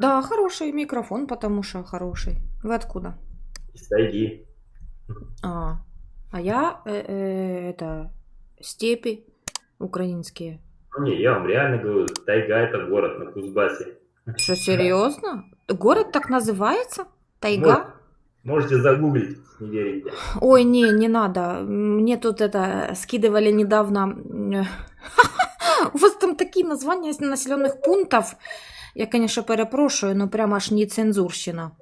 Да, хороший микрофон, потому что хороший. Вы откуда? Из тайги. А, а я, э, э, это, степи украинские. Ну не, я вам реально говорю, тайга это город на Кузбассе. Что, серьезно? Город так называется? Тайга? Можете загуглить, не верите. Ой, не, не надо. Мне тут это скидывали недавно. У вас там такие названия населенных пунктов. Я, конечно, перепрошую, но прям аж не цензурщина.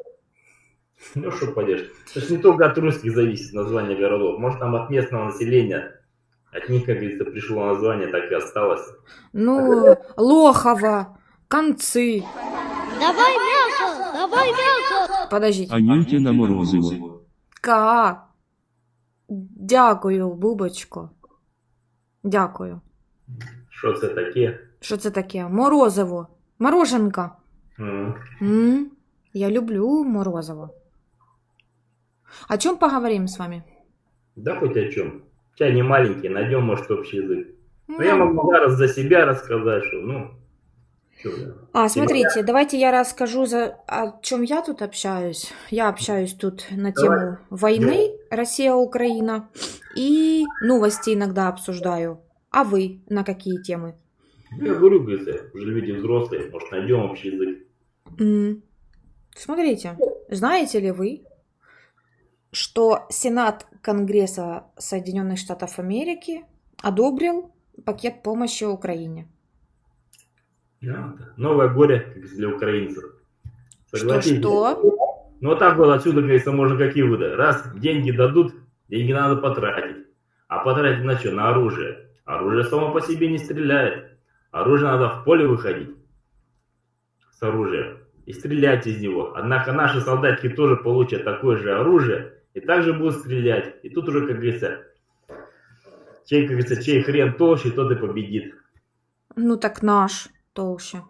Ну что поделаешь. Это ж не только от русских зависит название городов. Может там от местного населения. От них, как говорится, пришло название, так и осталось. Ну, Лохова, концы. Давай мясо! Давай мясо! Подождіть. Анюті на морозиво. Ка. Дякую, Бубочко. Дякую. Що це таке? Що це таке? Морозиво. Мороженка. М. М, Я люблю морозиво. О чем поговорим с вами? Да хоть о чем. Чай не маленький, найдем, может, общий язык. Но Ну, я Ну, могу зараз за себя рассказать, что, ну, чё. А, смотрите, давайте я расскажу, за, о чем я тут общаюсь. Я общаюсь тут на Давай. тему войны Россия-Украина и новости иногда обсуждаю. А вы на какие темы? Я говорю, говорится, уже люди взрослые, может, найдем общий язык. Смотрите, знаете ли вы, что Сенат Конгресса Соединенных Штатов Америки одобрил пакет помощи Украине? Да. Новое горе для украинцев. Согласитесь? Что-что? Ну, вот так вот отсюда, говорится, можно какие выводы. Раз деньги дадут, деньги надо потратить. А потратить на что? На оружие. Оружие само по себе не стреляет. Оружие надо в поле выходить с оружием и стрелять из него. Однако наши солдатики тоже получат такое же оружие и также будут стрелять. И тут уже, как говорится, чей, как говорится, чей хрен толще, тот и победит. Ну так наш толще.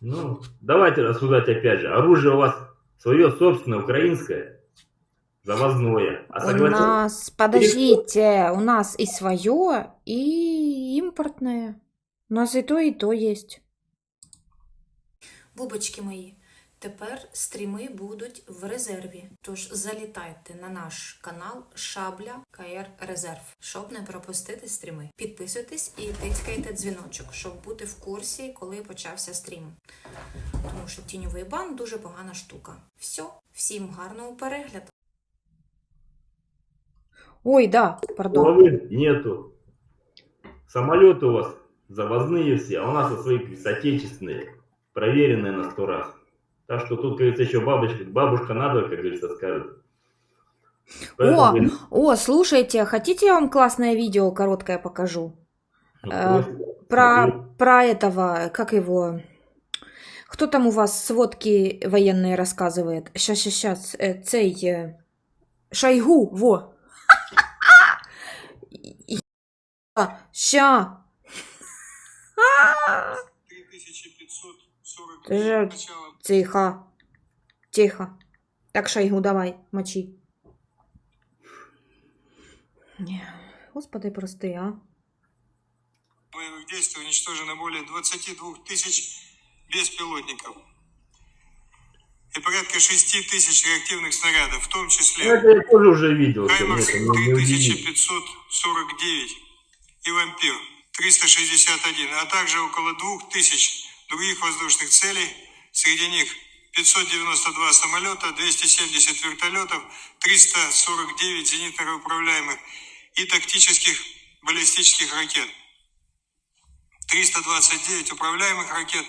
Ну, давайте рассуждать опять же. Оружие у вас свое собственное, украинское, завозное. А У согласен- нас, подождите, у нас и свое, и импортное. У нас и то, и то есть. Бубочки мої, тепер стріми будуть в резерві. Тож залітайте на наш канал Шабля КР Резерв, щоб не пропустити стріми. Підписуйтесь і тицькайте дзвіночок, щоб бути в курсі, коли почався стрім. Тому що тіньовий бан дуже погана штука. Все, всім гарного перегляду. Ой, да, пардон. Головы нету. Самолеты у вас завозные все, а у нас свои как говорится, отечественные, проверенные на сто раз. Так что тут, говорится, еще бабочка, бабушка надо, как говорится, скажет. О, о, слушайте, хотите я вам классное видео короткое покажу? Ну, э. Про, про этого, как его... Кто там у вас сводки военные рассказывает? Сейчас, сейчас, сейчас. Цей... э, Шойгу, во. Ща. 3540 Ты же- начало Тихо. Тихо. Так, Шойгу, давай, мочи. Господи, прости, а. боевых действий уничтожено более 22 тысяч беспилотников и порядка 6 тысяч реактивных снарядов, в том числе это я тоже уже видел. удивило. 3549 и Вампир 361, а также около 2000 других воздушных целей, среди них 592 самолета, 270 вертолетов, 349 зенитно-управляемых и тактических баллистических ракет, 329 управляемых ракет,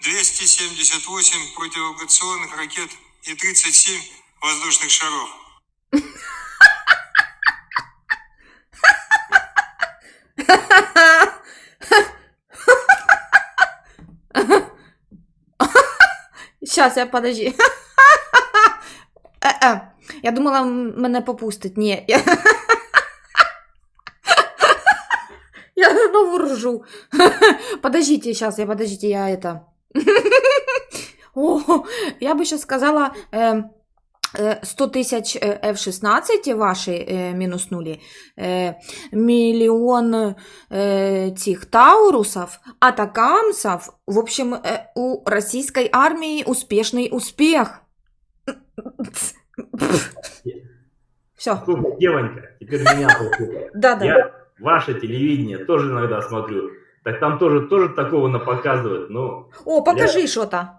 278 противоавиационных ракет и 37 воздушных шаров. Сейчас, я подожди. Я думала, мене попустить. Ні. Я... я знову ржу. Подождите, сейчас, я подождите, я это. О, я бы сейчас сказала, э, 100 тисяч е, F-16 ваші е, мінуснули, е, мільйон е, цих таурусов, атакамсов. В общем, е, у російської армії успішний успіх. Все. Слушай, девонька, теперь меня послушай. Да, да. Я ваше телевидение тоже иногда смотрю. Так там тоже, тоже такого на показывают. Ну, О, покажи что-то.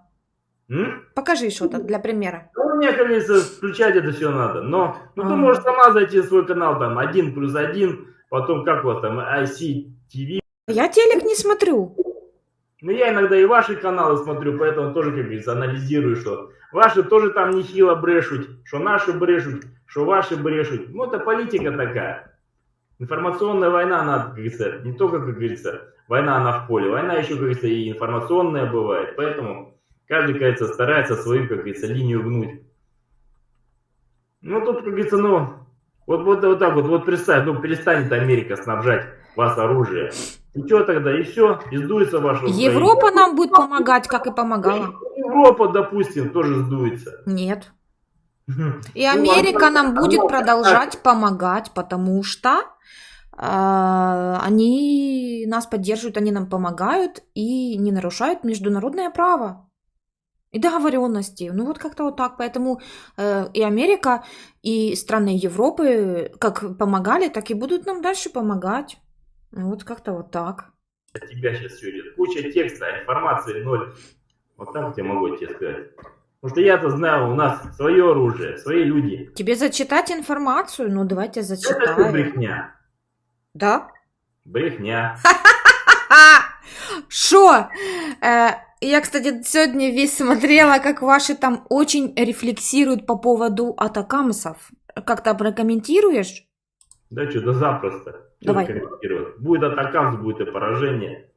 м? Покажи что-то для примера. Ну, мне, говорится, включать это все надо. Но ну, ты Ага. можешь сама зайти в свой канал, там, один плюс один, потом, как вас там, ICTV. Я телек не смотрю. Ну, я иногда и ваши каналы смотрю, поэтому тоже, как говорится, анализирую, что ваши тоже там нехило брешут, что наши брешут, что ваши брешут. Ну, это политика такая. Информационная война, она, как говорится, не только, как говорится, война, она в поле. Война еще, как говорится, и информационная бывает. Поэтому каждый, говорится, старается свою, как говорится, линию гнуть. Ну, тут, как говорится, ну, вот, вот, вот так вот, вот представь, ну, перестанет Америка снабжать вас оружием. И что тогда? И все, издуется ваша Украина. Европа нам будет помогать, как и помогала. Европа, допустим, тоже сдуется. Нет. И Ну, Америка нам будет продолжать помогать, потому что э, они нас поддерживают, они нам помогают и не нарушают международное право и договоренности. Ну вот как-то вот так. Поэтому э, и Америка, и страны Европы как помогали, так и будут нам дальше помогать. Ну, Вот как-то вот так. От тебя сейчас все идет. Куча текста, а информации ноль. Вот так я могу тебе сказать. Потому что я-то знаю, у нас свое оружие, свои люди. Тебе зачитать информацию? Ну давайте Это все зачитаем. брехня. Да? Брехня. Шо? Я, кстати, сегодня весь смотрела, как ваши там очень рефлексируют по поводу атакамсов. Как-то прокомментируешь? Да что, да запросто. Давай. Будет атакамс, будет и поражение.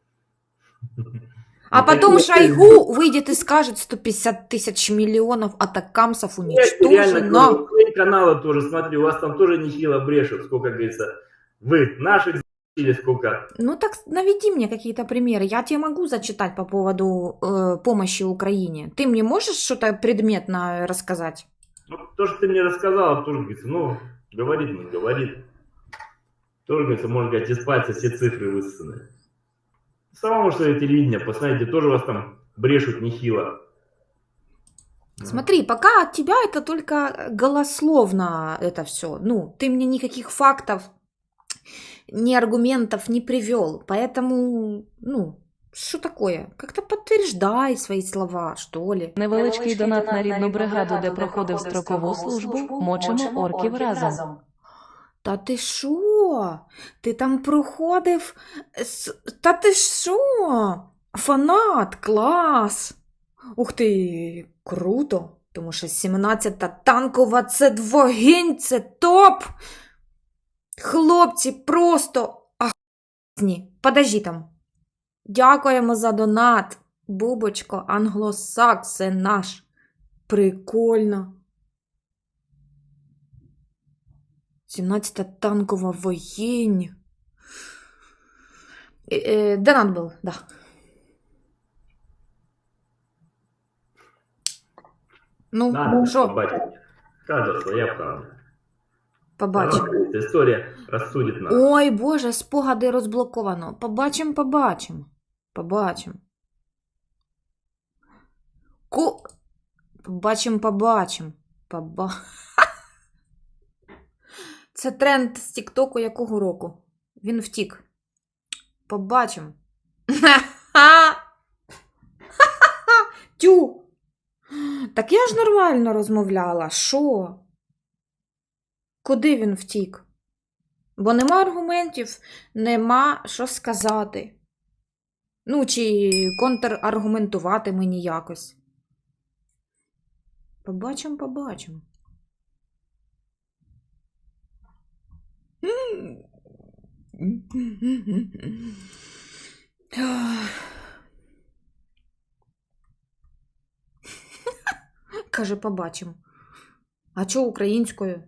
А Ну, потом Шойгу выйдет и скажет 150 тысяч миллионов атакамсов реально уничтожено. свои каналы тоже смотри, у вас там тоже нехило брешут, сколько, говорится, вы наших или сколько. Ну так наведи мне какие-то примеры. Я тебе могу зачитать по поводу э, помощи Украине. Ты мне можешь что-то предметно рассказать? Ну, то, что ты мне рассказала, тоже, говорится, ну, говорит, ну, говорит. Тоже, говорится, можно сказать, из пальца все цифры высосаны. Самому что телевидение, посмотрите, тоже вас там брешут нехило. Смотри, пока от тебя это только голословно это все. Ну, ты мне никаких фактов, ни аргументов не привел. Поэтому, ну, что такое? Как-то подтверждай свои слова, что ли. Невеличкий донат на рідну бригаду, де проходив строкову службу, мочимо орків разом. Та ти що? Ти там проходив. Та ти що? Фанат, клас! Ух ти, круто! Тому що 17-та танкова це двогінь, це топ! Хлопці, просто ахні. Подожди там. Дякуємо за донат. Бубочко, англосакс, наш. Прикольно. 17-та танкова воєнь. Е, е, Донат був, да. Ну, що. Каждая своя правда. Побачимо. Эта история рассудит нас. Ой, Боже, спогади розблоковано. Побачим, побачим. Побачим. Ку... Побачим, побачим. Поба... Це тренд з Тіктоку якого року? Він втік. Побачим. Тю. Так я ж нормально розмовляла. Що? Куди він втік? Бо нема аргументів, нема що сказати. Ну, чи контраргументувати мені якось. Побачимо, побачимо. Каже, побачимо. А чого українською?